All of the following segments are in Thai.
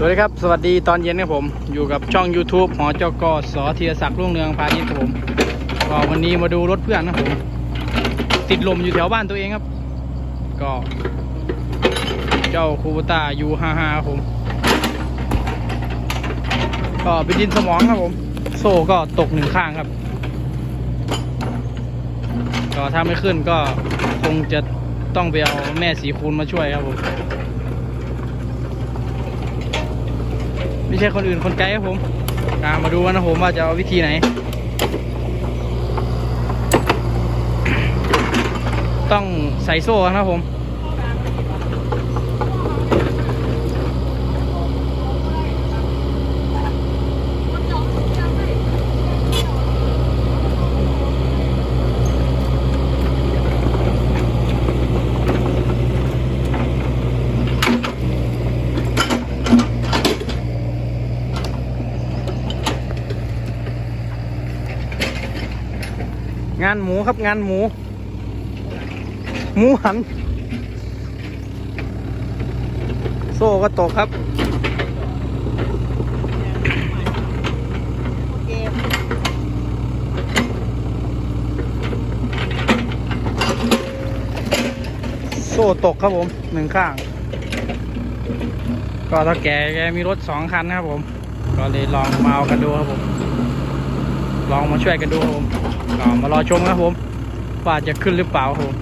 สวัสดีครับ สวัสดีตอนเย็นครับผม อยู่กับช่อง YouTube หอจกสอธีรศักดิ์รุ่งเรืองพาณิชย์ครับผมก็วันนี้มาดูรถเพื่อนครับผมติดลมอยู่แถวบ้านตัวเองครับ ก็ เจ้าคูบูต้า U55 ครับผม ก็เป็นดินสมองครับผม โซ่ก็ตกหนึ่งข้างครับ ก็ถ้าไม่ขึ้นก็คงจะต้องไปเอาแม่สีคูณมาช่วยครับผม ไม่ใช่คนอื่นคนไกลครับผมตามมาดูกันนะผมว่าจะเอาวิธีไหน ต้องใส่โซ่นะครับผม งานหมูครับงานหมู หมูหัน โซ่ก็ตกครับโซ่ตกครับผมหนึ่งข้าง ก็ถ้าแกแกมีรถสองคันนะครับผม ก็เลยลองมาเอากันดูครับผม ลองมาช่วยกันดูครับผมมารอชมครับผมว่าจะขึ้นหรือเปล่าครับผม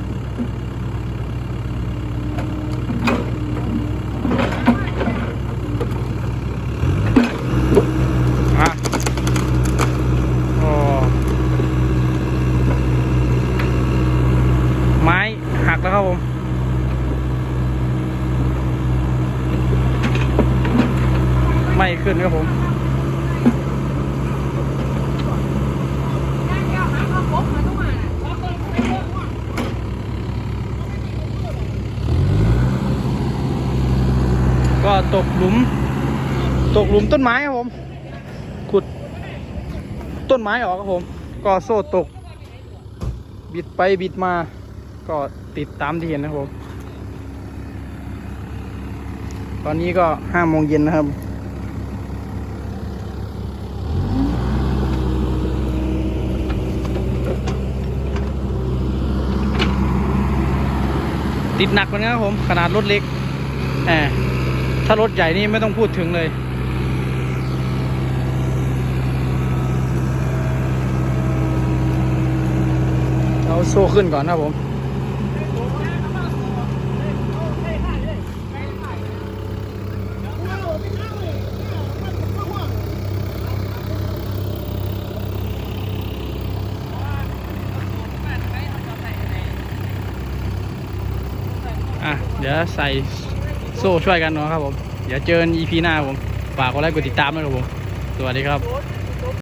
อะโอ้ไม้หักแล้วครับผมไม่ขึ้นครับผม ก็ตกหลุม ตกหลุมต้นไม้ครับผม ขุดต้นไม้ออกครับผม ก็โซ่ตก บิดไปบิดมา ก็ติดตามที่เห็นนะครับผม ตอนนี้ก็ห้าโมงเย็นนะครับติดหนักเหมือนกันครับผม ขนาดรถเล็กแหม ถ้ารถใหญ่นี่ไม่ต้องพูดถึงเลยเอาโซ่ขึ้นก่อนนะผมอะ เดี๋ยวใส่ โซ่ช่วยกันเนาะครับผม เดี๋ยวเจอกัน EP หน้าผม ฝากกดไลค์กดติดตามด้วยครับผม สวัสดีครับ